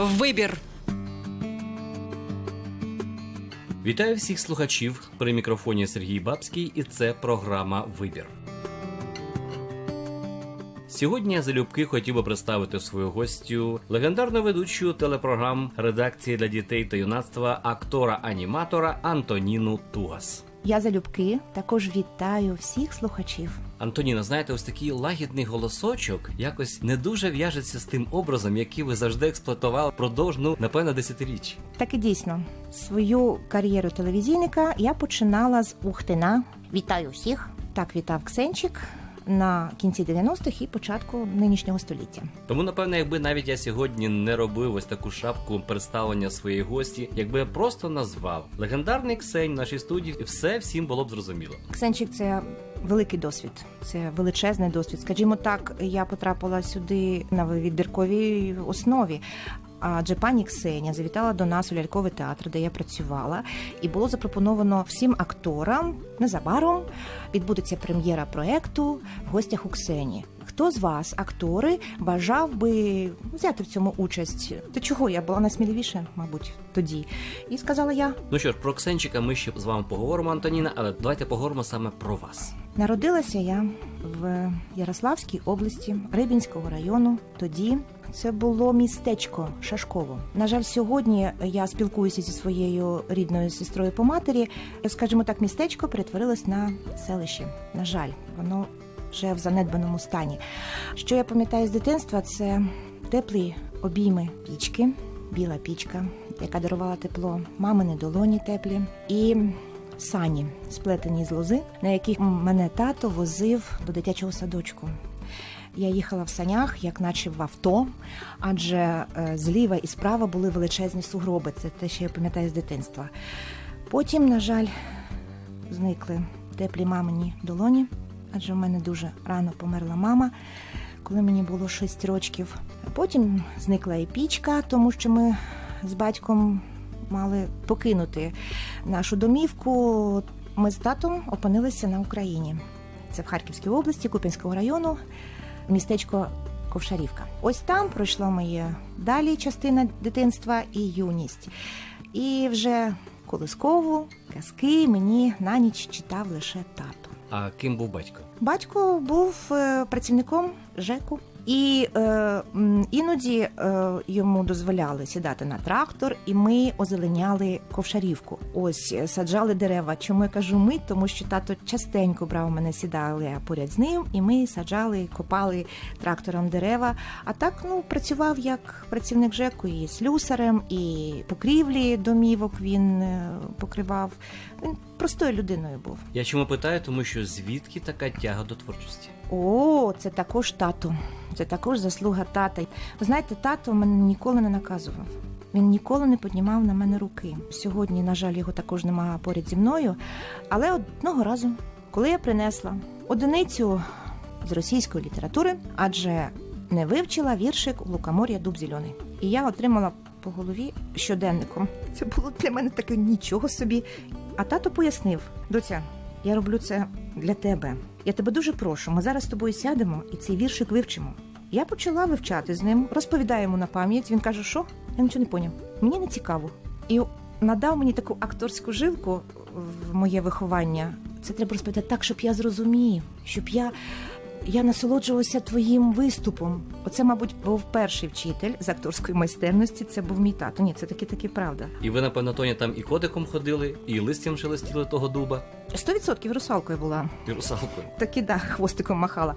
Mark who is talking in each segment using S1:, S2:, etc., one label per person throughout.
S1: Вибір.
S2: Вітаю всіх слухачів при мікрофоні Сергій Бабський, і це програма Вибір. Сьогодні я залюбки хотів би представити свою гостю, легендарну ведучу телепрограм редакції для дітей та юнацтва актора-аніматора Антоніну Тугас.
S3: Я залюбки також вітаю всіх слухачів.
S2: Антоніна, знаєте, ось такий лагідний голосочок якось не дуже в'яжеться з тим образом, який ви завжди експлуатували впродовж, ну, напевно, десятиріч.
S3: Так і дійсно, свою кар'єру телевізійника я починала з Ухтина. Вітаю всіх! Так вітав Ксенчик на кінці 90-х і початку нинішнього століття.
S2: Тому, напевно, якби навіть я сьогодні не робив ось таку шапку представлення своєї гості, якби я просто назвав легендарний Ксень в нашій студії, і все всім було б зрозуміло.
S3: Ксенчик це великий досвід, це величезний досвід. Скажімо так, я потрапила сюди на відбірковій основі. Адже пані Ксенія завітала до нас у ляльковий театр, де я працювала, і було запропоновано всім акторам незабаром відбудеться прем'єра проекту в гостях у Ксені. Хто з вас, актори, бажав би взяти в цьому участь? Та чого я була найсміливіша, мабуть, тоді. І сказала я:
S2: Ну що ж, про Ксенчика ми ще з вами поговоримо, Антоніна, але давайте поговоримо саме про вас.
S3: Народилася я в Ярославській області Рибінського району. Тоді це було містечко Шашково. На жаль, сьогодні я спілкуюся зі своєю рідною сестрою по матері. Скажімо так, містечко перетворилось на селище. На жаль, воно вже в занедбаному стані. Що я пам'ятаю з дитинства, це теплі обійми пічки, біла пічка, яка дарувала тепло, мамини долоні теплі і сані, сплетені з лози, на яких мене тато возив до дитячого садочку. Я їхала в санях, як наче в авто, адже е, зліва і справа були величезні сугроби. Це те, що я пам'ятаю з дитинства. Потім, на жаль, зникли теплі мамині долоні, адже в мене дуже рано померла мама, коли мені було 6 років. Потім зникла і пічка, тому що ми з батьком мали покинути нашу домівку. Ми з татом опинилися на Україні. Це в Харківській області, Купінського району, містечко Ковшарівка. Ось там пройшла моє далі частина дитинства і юність. І вже колискову казки мені на ніч читав лише тато.
S2: А ким був батько?
S3: Батько був е, працівником ЖЕКу. І е, іноді е, йому дозволяли сідати на трактор, і ми озеленяли ковшарівку. Ось е, саджали дерева. Чому я кажу ми? Тому що тато частенько брав мене, сідали поряд з ним, і ми саджали, копали трактором дерева. А так ну працював як працівник ЖЕКу і слюсарем, і покрівлі домівок він е, покривав. Він простою людиною був.
S2: Я чому питаю, тому що звідки така тяга до творчості?
S3: О, це також тато. Це також заслуга тата. Ви знаєте, тато мене ніколи не наказував. Він ніколи не піднімав на мене руки. Сьогодні, на жаль, його також немає поряд зі мною. Але одного разу, коли я принесла одиницю з російської літератури, адже не вивчила віршик Лукомор'я Дуб зелений. І я отримала по голові щоденником. Це було для мене таке нічого собі. А тато пояснив: доця, я роблю це для тебе. Я тебе дуже прошу. Ми зараз з тобою сядемо і цей віршик вивчимо. Я почала вивчати з ним, розповідаю йому на пам'ять. Він каже, що я нічого не поняв. Мені не цікаво. І надав мені таку акторську жилку в моє виховання. Це треба розповідати так, щоб я зрозумів, щоб я. Я насолоджувалася твоїм виступом. Оце, мабуть, був перший вчитель з акторської майстерності. Це був мій тато. Ні, це таки таки правда.
S2: І ви, напевно, Тоня, там і котиком ходили, і листям шелестіли того дуба,
S3: Сто відсотків русалкою була.
S2: і русалкою.
S3: Таки да, хвостиком махала.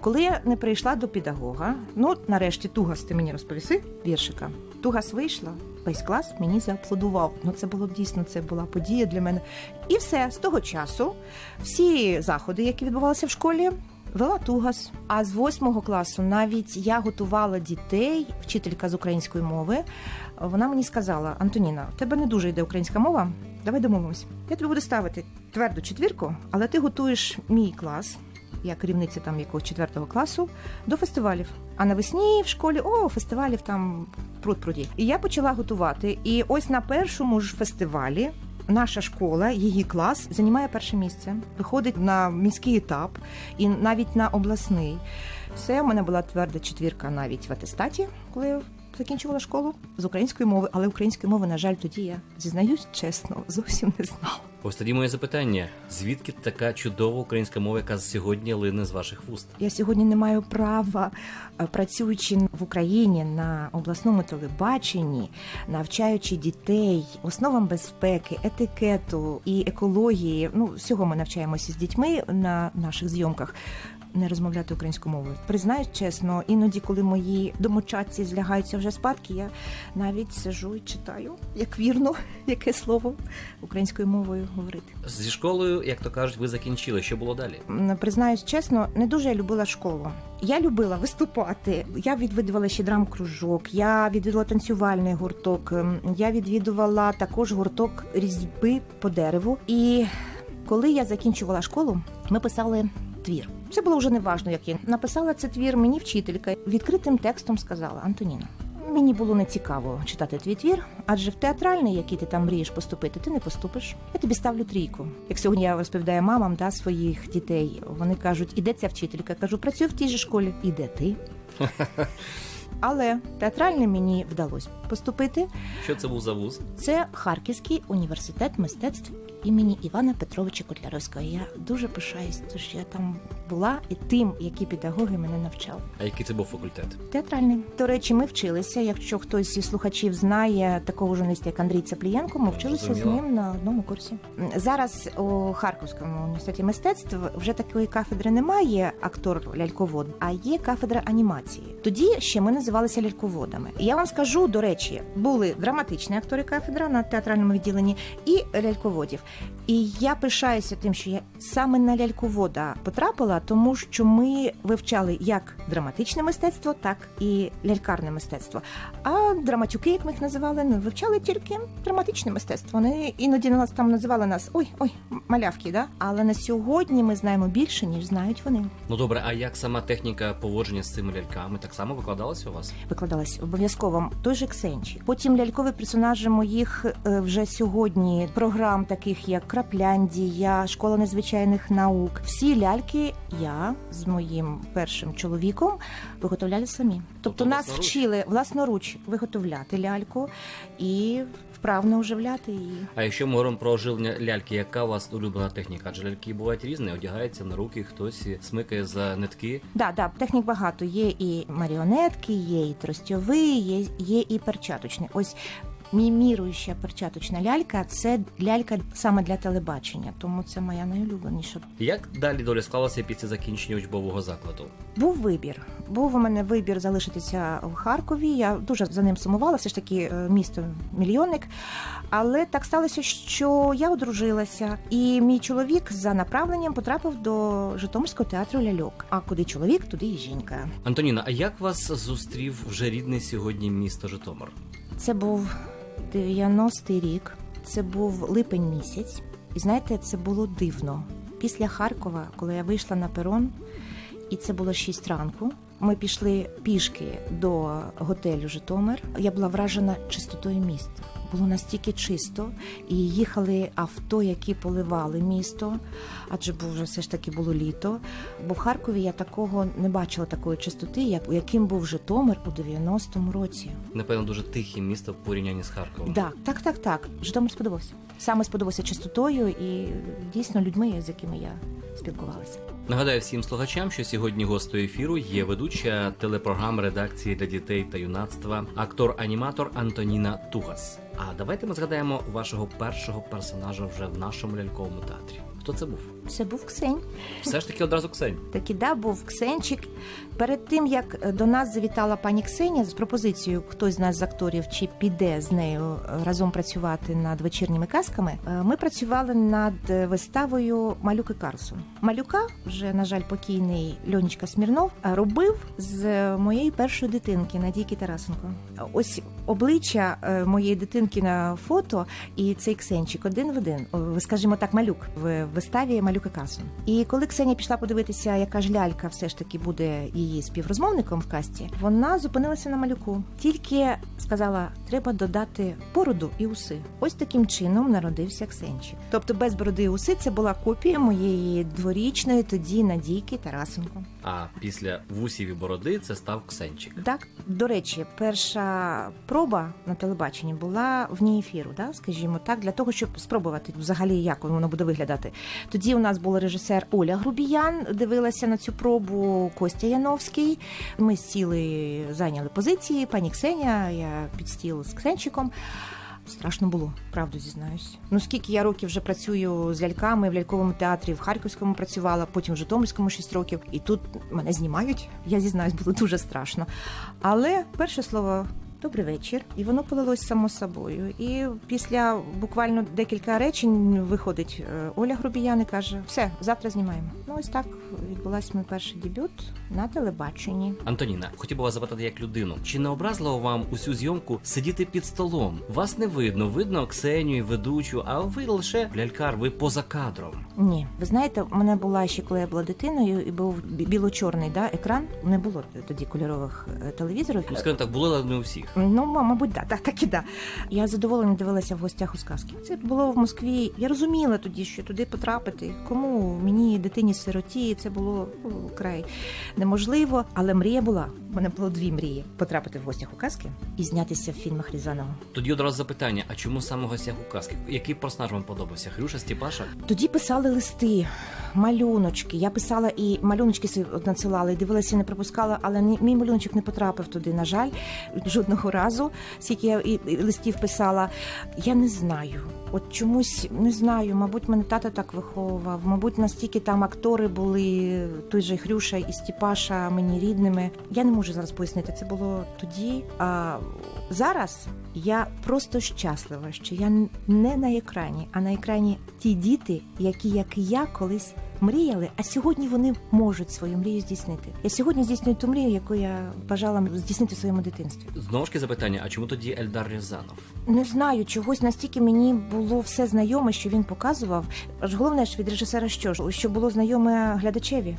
S3: Коли я не прийшла до педагога, ну нарешті Тугас, ти мені розповіси віршика. Тугас вийшла, весь клас мені зааплодував. Ну це було дійсно, це була подія для мене. І все з того часу, всі заходи, які відбувалися в школі. Вела Тугас. А з восьмого класу навіть я готувала дітей, вчителька з української мови. Вона мені сказала: Антоніна, в тебе не дуже йде українська мова. Давай домовимось. Я тобі буду ставити тверду четвірку, але ти готуєш мій клас, я керівниця там якогось четвертого класу, до фестивалів. А навесні в школі о, фестивалів там пруд пруді. І я почала готувати. І ось на першому ж фестивалі. Наша школа, її клас займає перше місце, виходить на міський етап і навіть на обласний. Все, у мене була тверда четвірка навіть в атестаті, коли я закінчувала школу з української мови, але української мови, на жаль, тоді я зізнаюсь чесно, зовсім не знала.
S2: Ось тоді моє запитання: звідки така чудова українська мова, яка сьогодні лине з ваших вуст?
S3: Я сьогодні не маю права, е, працюючи в Україні на обласному телебаченні, навчаючи дітей основам безпеки, етикету і екології. Ну, всього ми навчаємося з дітьми на наших зйомках. Не розмовляти українською мовою. Признаюсь чесно, іноді, коли мої домочадці злягаються вже спадки, я навіть сижу і читаю, як вірно, яке слово українською мовою говорити.
S2: Зі школою, як то кажуть, ви закінчили. Що було далі?
S3: Признаюсь чесно, не дуже я любила школу. Я любила виступати. Я відвідувала ще драм-кружок, я відвідувала танцювальний гурток, ем, я відвідувала також гурток різьби по дереву. І коли я закінчувала школу, ми писали твір. Це було вже неважно, як я написала це твір. Мені вчителька відкритим текстом сказала Антоніна. Мені було не цікаво читати твій твір, адже в театральний, який ти там мрієш поступити, ти не поступиш. Я тобі ставлю трійку. Як сьогодні я розповідаю мамам да, своїх дітей, вони кажуть, іде ця вчителька. Кажу, працюю в тій же школі. Іде ти. Але театральний мені вдалося поступити.
S2: Що це був за вуз?
S3: Це Харківський університет мистецтв імені Івана Петровича Котляревського. Я дуже пишаюсь, що я там була і тим, які педагоги мене навчали.
S2: А який це був факультет?
S3: Театральний. До речі, ми вчилися. Якщо хтось із слухачів знає такого журналіста, як Андрій Цаплієнко, ми вчилися з ним на одному курсі. Зараз у Харківському університеті мистецтв вже такої кафедри немає актор ляльковод, а є кафедра анімації. Тоді ще ми називалися ляльководами. Я вам скажу, до речі, були драматичні актори кафедра на театральному відділенні і ляльководів. І я пишаюся тим, що я саме на ляльковода потрапила, тому що ми вивчали як драматичне мистецтво, так і лялькарне мистецтво. А драматюки, як ми їх називали, не вивчали тільки драматичне мистецтво. Вони іноді на нас там називали нас ой, ой, малявки, да? Але на сьогодні ми знаємо більше, ніж знають вони.
S2: Ну добре, а як сама техніка поводження з цими ляльками так само викладалася у вас?
S3: викладалась обов'язково той же Ксенчі. Потім лялькові персонажі моїх е, вже сьогодні програм, таких як Крапляндія, Школа незвичайних наук. Всі ляльки я з моїм першим чоловіком виготовляли самі. Тобто
S2: Тобто
S3: нас
S2: власноруч?
S3: вчили власноруч виготовляти ляльку і вправно оживляти її.
S2: А якщо ми говоримо про оживлення ляльки, яка у вас улюблена техніка? Адже ляльки бувають різні, одягаються на руки, хтось смикає за нитки.
S3: Да, да, технік багато. Є і маріонетки, є і тростьовий, є, є і перчаточний. Ось міміруюча перчаточна лялька це лялька саме для телебачення, тому це моя найулюбленіша.
S2: Як далі доля склалася після закінчення учбового закладу?
S3: Був вибір. Був у мене вибір залишитися в Харкові. Я дуже за ним сумувала, все ж таки е, місто мільйонник. Але так сталося, що я одружилася, і мій чоловік за направленням потрапив до Житомирського театру ляльок. А куди чоловік, туди і жінка.
S2: Антоніна, а як вас зустрів вже рідний сьогодні місто Житомир?
S3: Це був 90-й рік, це був липень місяць. І знаєте, це було дивно. Після Харкова, коли я вийшла на перон, і це було 6 ранку. Ми пішли пішки до готелю Житомир. Я була вражена чистотою міста. Було настільки чисто, і їхали авто, які поливали місто, адже був вже все ж таки було літо. Бо в Харкові я такого не бачила такої чистоти, як яким був Житомир у 90-му році.
S2: Напевно, дуже тихе місто в порівнянні з Харковом.
S3: Так, так, так, так. Житомир сподобався. Саме сподобався чистотою і дійсно людьми, з якими я спілкувалася.
S2: Нагадаю всім слухачам, що сьогодні гостею ефіру є ведуча телепрограм редакції для дітей та юнацтва, актор-аніматор Антоніна Тугас. А давайте ми згадаємо вашого першого персонажа вже в нашому ляльковому театрі. Хто це був?
S3: Це був Ксень.
S2: Все ж таки одразу Ксень.
S3: Таки да, був Ксенчик. Перед тим як до нас завітала пані Ксенія з пропозицією, хтось з нас з акторів чи піде з нею разом працювати над вечірніми казками. е, Ми працювали над виставою Малюк і Карлсон. Малюка, вже на жаль, покійний Льонічка Смірнов, робив з моєї першої дитинки Надійки Тарасенко. Ось обличчя е, моєї дитинки на фото і цей Ксенчик один в один. Скажімо так, малюк в виставі Малюка Касу. І коли Ксенія пішла подивитися, яка ж лялька все ж таки буде її співрозмовником в касті, вона зупинилася на малюку. Тільки сказала, треба додати бороду і уси. Ось таким чином народився Ксенчик. Тобто без бороди і уси це була копія моєї дворічної тоді Надійки Тарасенко.
S2: А після вусів і бороди це став Ксенчик.
S3: Так, до речі, перша проба на телебаченні була вні ефіру, да, скажімо так, для того, щоб спробувати взагалі, як воно буде виглядати. Тоді у нас був режисер Оля Грубіян, дивилася на цю пробу Костя Яновський. Ми сіли, зайняли позиції. Пані Ксеня, я під стіл з Ксенчиком. Страшно було, правду зізнаюсь. Ну скільки я років вже працюю з ляльками в ляльковому театрі, в Харківському працювала, потім в Житомирському 6 років, і тут мене знімають. Я зізнаюсь, було дуже страшно. Але перше слово. Добрий вечір, і воно полилось само собою. І після буквально декілька речень виходить е, Оля Грубіян і каже: все, завтра знімаємо. Ну ось так відбулася мій перший дебют на телебаченні.
S2: Антоніна, хотів би вас запитати як людину, чи не образливо вам усю зйомку сидіти під столом? Вас не видно, видно Ксенію, ведучу, а ви лише лялькар, ви поза кадром.
S3: Ні, ви знаєте, у мене була ще коли я була дитиною, і був бі- біло-чорний да, екран. Не було тоді кольорових е, телевізорів.
S2: Ну, скажімо так, були але не у всіх.
S3: Ну, мабуть, да, так, так і да. Я задоволено дивилася в гостях у сказки. Це було в Москві. Я розуміла тоді, що туди потрапити. Кому мені дитині сироті, це було край неможливо. Але мрія була. У мене було дві мрії: потрапити в гостях у казки і знятися в фільмах Рязанова.
S2: Тоді одразу запитання: а чому саме гостях у казки? Який персонаж вам подобався? Хрюша Стіпаша?
S3: Тоді писали листи, малюночки. Я писала і малюночки надсилала, і дивилася, і не пропускала, але мій малюночок не потрапив туди. На жаль, жодного разу, скільки я і листів писала. Я не знаю. От чомусь не знаю. Мабуть, мене тато так виховував. Мабуть, настільки там актори були той же Хрюша і Стіпаша мені рідними. Я не можу зараз пояснити. Це було тоді. А зараз я просто щаслива, що я не на екрані, а на екрані ті діти, які, як і я, колись мріяли, а сьогодні вони можуть свою мрію здійснити. Я сьогодні здійснюю ту мрію, яку я бажала здійснити в своєму дитинстві.
S2: Знову ж таки запитання: а чому тоді Ельдар Рязанов?
S3: Не знаю, чогось настільки мені було все знайоме, що він показував. Аж головне ж від режисера, що ж що було знайоме глядачеві.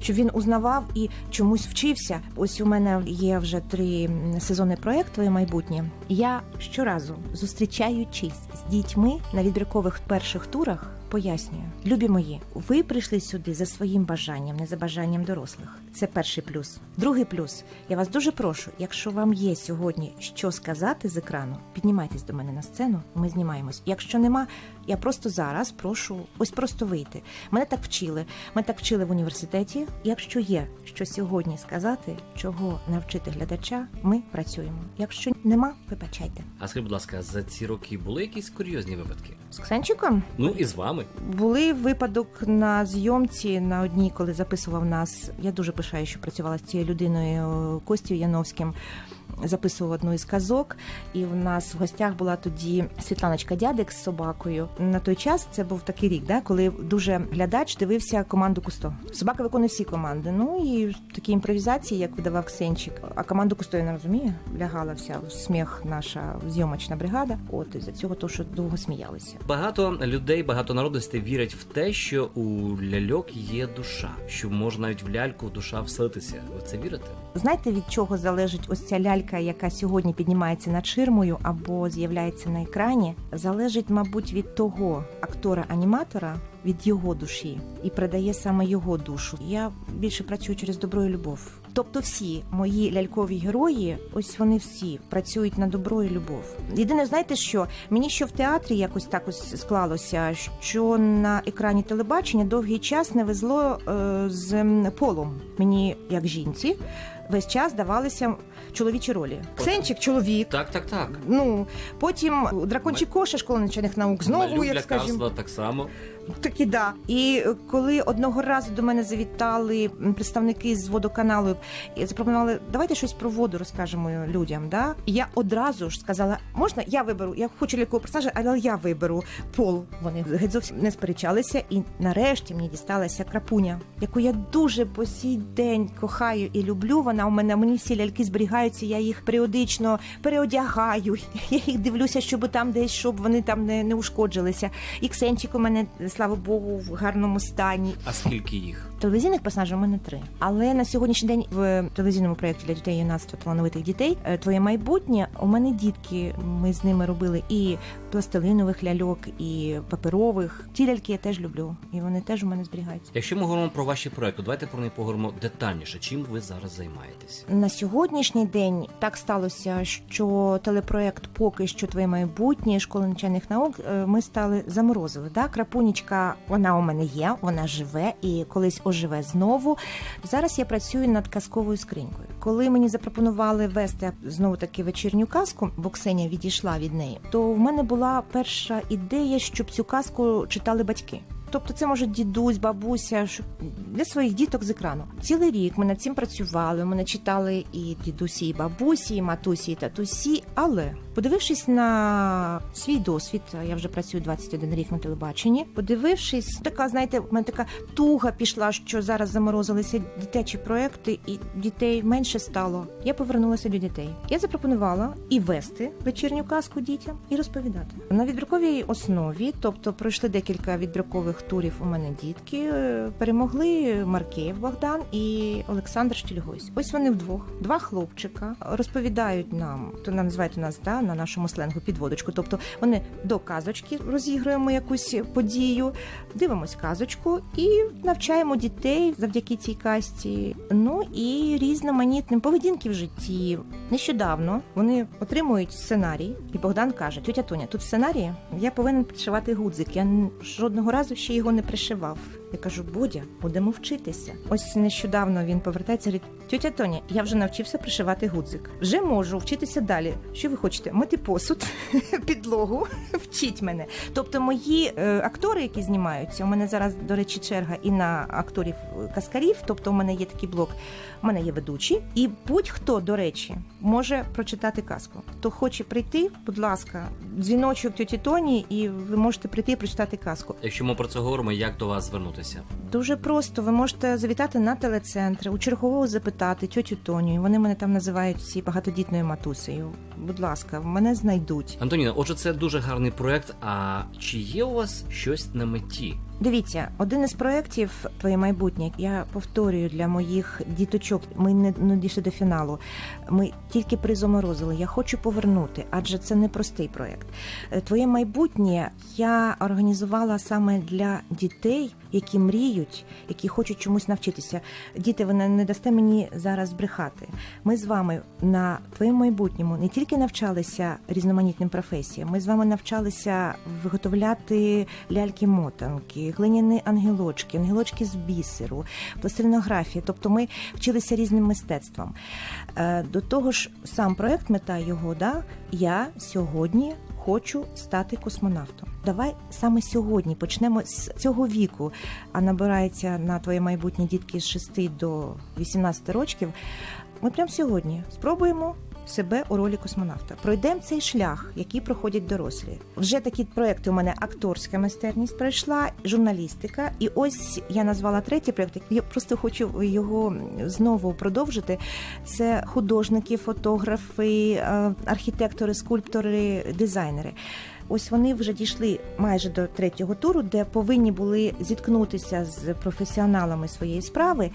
S3: Щоб він узнавав і чомусь вчився. Ось у мене є вже три сезони проєкту «Твоє майбутнє. Я щоразу зустрічаючись з дітьми на відбіркових перших турах. Пояснюю, любі мої, ви прийшли сюди за своїм бажанням, не за бажанням дорослих. Це перший плюс. Другий плюс. Я вас дуже прошу, якщо вам є сьогодні що сказати з екрану, піднімайтесь до мене на сцену. Ми знімаємось. Якщо нема, я просто зараз прошу ось просто вийти. Мене так вчили. Мене так вчили в університеті. Якщо є що сьогодні сказати, чого навчити глядача, ми працюємо. Якщо нема, вибачайте.
S2: А скажіть, будь ласка, за ці роки були якісь курйозні випадки?
S3: З Ксенчиком
S2: Ну і з вами.
S3: Були випадок на зйомці на одній, коли записував нас. Я дуже пишаю, що працювала з цією людиною Костю Яновським. Записував одну із казок, і в нас в гостях була тоді Світланочка Дядик з собакою. На той час це був такий рік, да, коли дуже глядач дивився команду Кусто. Собака виконує всі команди. Ну і такі імпровізації, як видавав Ксенчик. А команду Кусто я не розумію. Лягала вся в сміх наша зйомочна бригада. От із за цього то, що довго сміялися.
S2: Багато людей, багато народностей вірять в те, що у ляльок є душа, що можна навіть в ляльку душа вселитися. Ви це вірите?
S3: Знаєте, від чого залежить ось ця лялька, яка сьогодні піднімається над ширмою або з'являється на екрані? Залежить, мабуть, від того актора-аніматора, від його душі, і передає саме його душу. Я більше працюю через добро і любов. Тобто, всі мої лялькові герої, ось вони всі працюють на добро і любов. Єдине, знаєте що? Мені що в театрі якось так ось склалося, що на екрані телебачення довгий час не везло е, з полом. Мені як жінці весь час давалися чоловічі ролі. Ксенчик чоловік.
S2: Так, так, так.
S3: Ну потім дракончик Коша школа навчальних наук знову,
S2: Малюк
S3: як скажімо,
S2: так само.
S3: Такі да. І е, коли одного разу до мене завітали представники з водоканалу і запропонували, давайте щось про воду розкажемо людям. Да? Я одразу ж сказала, можна я виберу, я хочу лякого персонажа, але я виберу пол. Вони геть зовсім не сперечалися, і нарешті мені дісталася крапуня, яку я дуже по сій день кохаю і люблю. Вона у мене мені всі ляльки зберігаються. Я їх періодично переодягаю. Я їх дивлюся, щоб там десь щоб вони там не, не ушкоджилися. І Ксенчик у мене слава Богу, в гарному стані.
S2: А скільки їх?
S3: Телевізійних персонажів у мене три. Але на сьогоднішній день в телевізійному проєкті для дітей і юнацтва талановитих дітей е, твоє майбутнє. У мене дітки. Ми з ними робили і пластилинових ляльок, і паперових. Ті ляльки я теж люблю, і вони теж у мене зберігаються.
S2: Якщо ми говоримо про ваші проекти, давайте про них поговоримо детальніше. Чим ви зараз займаєтесь?
S3: На сьогоднішній день так сталося, що телепроект поки що твоє майбутнє школи навчальних наук е, ми стали заморозили. Да? Крапунічка, вона у мене є, вона живе і колись оживе знову. Зараз я працюю над казковою скринькою. Коли мені запропонували вести знову таки вечірню казку, бо Ксенія відійшла від неї, то в мене була перша ідея, щоб цю казку читали батьки. Тобто це може дідусь, бабуся, щоб для своїх діток з екрану. Цілий рік ми над цим працювали. Ми не читали і дідусі, і бабусі, і матусі, і татусі. Але подивившись на свій досвід, я вже працюю 21 рік на телебаченні. Подивившись, така знаєте, в мене така туга пішла, що зараз заморозилися дитячі проекти, і дітей менше стало. Я повернулася до дітей. Я запропонувала і вести вечірню казку дітям, і розповідати на відбірковій основі. Тобто пройшли декілька відбіркових турів. У мене дітки перемогли Маркеєв Богдан і Олександр Штільгойсь. Ось вони вдвох, два хлопчика розповідають нам, то нам називають нас да, на нашому сленгу підводочку. Тобто вони до казочки розігруємо якусь подію, дивимось казочку і навчаємо дітей завдяки цій казці. Ну і різноманітним поведінки в житті. Нещодавно вони отримують сценарій, і Богдан каже: Тетя Тоня, тут сценарії я повинен підшивати гудзик. Я жодного разу ще його не пришивав. Я кажу, Бодя, будемо вчитися. Ось нещодавно він повертається говорить, тетя Тоня, я вже навчився пришивати гудзик. Вже можу вчитися далі. Що ви хочете? Мити посуд, підлогу, вчіть мене. Тобто, мої е, актори, які знімаються, у мене зараз, до речі, черга і на акторів е, каскарів. Тобто, у мене є такий блок. У мене є ведучі, і будь-хто, до речі, може прочитати казку. Хто хоче прийти, будь ласка, дзвіночок тьоті Тоні, і ви можете прийти і прочитати казку.
S2: Якщо ми про це говоримо, як до вас звернутися?
S3: Дуже просто. Ви можете завітати на телецентр, у чергового запитати тьотю Тоню. Вони мене там називають всі багатодітною матусею. Будь ласка, мене знайдуть.
S2: Антоніна, отже, це дуже гарний проект. А чи є у вас щось на меті?
S3: Дивіться, один із проєктів Твоє майбутнє. Я повторюю для моїх діточок. Ми не, не дійшли до фіналу. Ми тільки призаморозили. Я хочу повернути, адже це не простий проєкт. Твоє майбутнє я організувала саме для дітей, які мріють, які хочуть чомусь навчитися. Діти, ви не дасте мені зараз брехати. Ми з вами на твоєму майбутньому не тільки навчалися різноманітним професіям, ми з вами навчалися виготовляти ляльки-мотанки, глиняні ангелочки, ангелочки з бісеру, пластилінографія. Тобто ми вчилися різним мистецтвам. Е, До того ж, сам проект, мета його, да, я сьогодні хочу стати космонавтом. Давай саме сьогодні почнемо з цього віку, а набирається на твоє майбутнє дітки з 6 до 18 років. Ми прямо сьогодні спробуємо себе у ролі космонавта. Пройдемо цей шлях, який проходять дорослі. Вже такі проекти у мене акторська майстерність пройшла, журналістика. І ось я назвала третій проект. Я просто хочу його знову продовжити. Це художники, фотографи, е, архітектори, скульптори, дизайнери. Ось вони вже дійшли майже до третього туру, де повинні були зіткнутися з професіоналами своєї справи.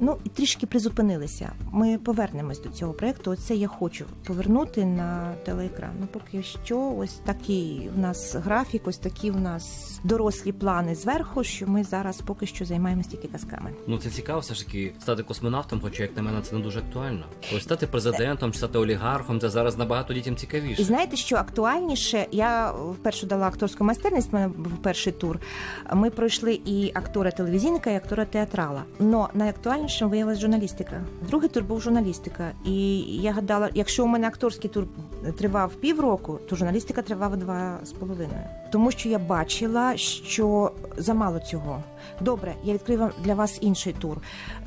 S3: Ну і трішки призупинилися. Ми повернемось до цього проекту. Оце я хочу повернути на телеекран. Ну поки що, ось такий в нас графік, ось такі в нас дорослі плани зверху. Що ми зараз поки що займаємося тільки казками.
S2: Ну це цікаво, все ж таки стати космонавтом, хоча як на мене це не дуже актуально. Ось стати президентом, чи стати олігархом, це зараз набагато дітям цікавіше.
S3: І знаєте, що актуальніше? Я вперше дала акторську майстерність. в мене був перший тур. Ми пройшли і актора телевізійника, і актора театрала. Но найактуальнішим виявилася журналістика. Другий тур був журналістика. І я гадала, якщо у мене акторський тур тривав півроку, то журналістика тривала два з половиною. Тому що я бачила, що замало цього. Добре, я відкрию для вас інший тур.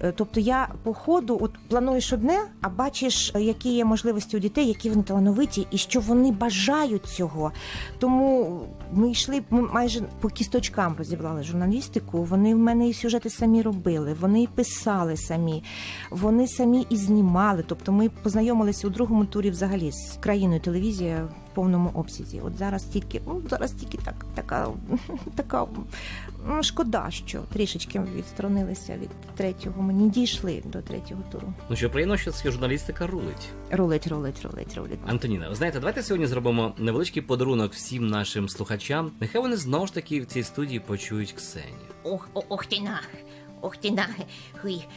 S3: Е, Тобто я по ходу от плануєш одне, а бачиш, е, які є можливості у дітей, які вони талановиті, і що вони бажають цього. Тому ми йшли, ми майже по кісточкам розібрали журналістику. Вони в мене і сюжети самі робили, вони і писали самі, вони самі і знімали. Тобто ми познайомилися у другому турі взагалі з країною телевізія. Повному обсязі. От зараз тільки, ну зараз тільки так, така, така ну, шкода, що трішечки відсторонилися від третього. Ми не дійшли до третього туру.
S2: Ну що приємно, що це журналістика рулить.
S3: Рулить, рулить, рулить, рулить.
S2: Антоніна, ви знаєте, давайте сьогодні зробимо невеличкий подарунок всім нашим слухачам. Нехай вони знову ж таки в цій студії почують Ксенію.
S1: Ох, ох ти на. Ох ти на. Ой,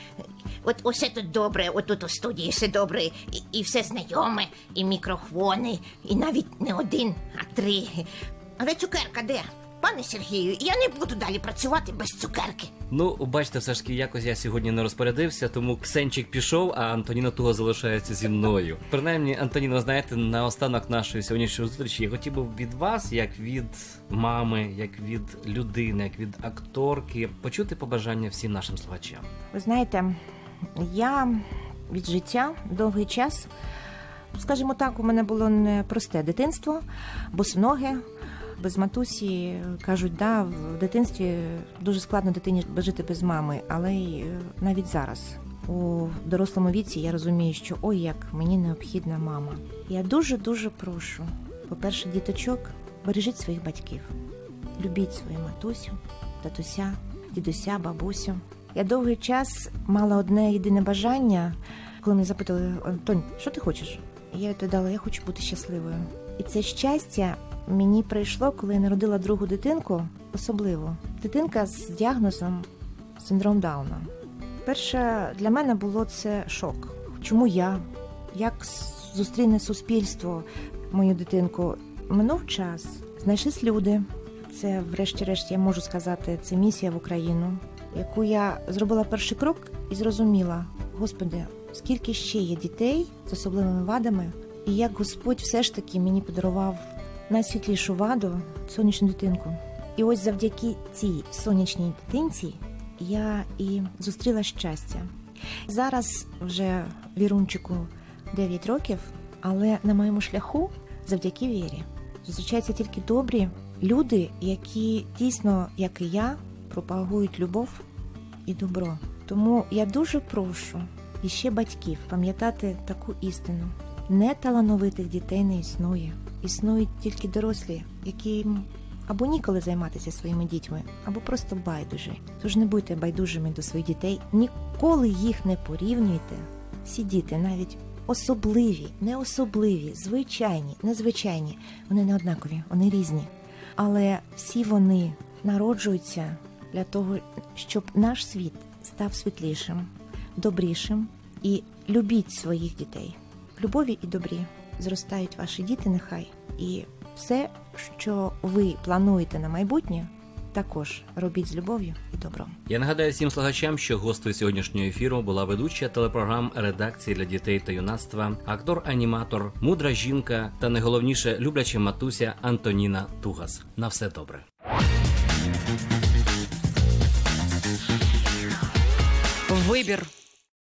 S1: От усе тут добре, отут у студії все добре, і, і все знайоме, і мікрофони, і навіть не один, а три. Але цукерка де? Пане Сергію, я не буду далі працювати без цукерки.
S2: Ну, бачите, все ж таки якось я сьогодні не розпорядився, тому Ксенчик пішов, а Антоніна туго залишається зі мною. Принаймні, Антоніна, знаєте, на останок нашої сьогоднішньої зустрічі я хотів би від вас, як від мами, як від людини, як від акторки, почути побажання всім нашим слухачам.
S3: Ви знаєте, я від життя довгий час, скажімо так, у мене було непросте дитинство, босоноге. Без матусі кажуть, да, в дитинстві дуже складно дитині жити без мами, але й е, навіть зараз, у дорослому віці, я розумію, що ой, як мені необхідна мама. Я дуже дуже прошу. По-перше, діточок, бережіть своїх батьків, любіть свою матусю, татуся, дідуся, бабусю. Я довгий час мала одне єдине бажання, коли мене запитали, Антонь, що ти хочеш? Я відповідала, я хочу бути щасливою. І це щастя мені прийшло, коли я народила другу дитинку, особливо дитинка з діагнозом синдром Дауна. Перше для мене було це шок. Чому я? Як зустріне суспільство мою дитинку? Минув час, знайшлись люди. Це, врешті-решт, я можу сказати, це місія в Україну, яку я зробила перший крок і зрозуміла: Господи, скільки ще є дітей з особливими вадами, і як Господь все ж таки мені подарував найсвітлішу ваду сонячну дитинку. І ось завдяки цій сонячній дитинці я і зустріла щастя. Зараз вже вірунчику 9 років, але на моєму шляху, завдяки вірі, зустрічаються тільки добрі люди, які дійсно, як і я, пропагують любов і добро. Тому я дуже прошу іще батьків пам'ятати таку істину: неталановитих дітей не існує. Існують тільки дорослі, які або ніколи займатися своїми дітьми, або просто байдужі. Тож не будьте байдужими до своїх дітей, ніколи їх не порівнюйте. Всі діти, навіть особливі, не особливі, звичайні, незвичайні, вони не однакові, вони різні. Але всі вони народжуються для того, щоб наш світ став світлішим, добрішим і любіть своїх дітей. В любові і добрі зростають ваші діти, нехай. І все, що ви плануєте на майбутнє, також робіть з любов'ю і добром.
S2: Я нагадаю всім слухачам, що гостею сьогоднішнього ефіру була ведуча телепрограм редакції для дітей та юнацтва, актор-аніматор, мудра жінка та найголовніше любляча матуся Антоніна Тугас. На все добре.
S4: Вибір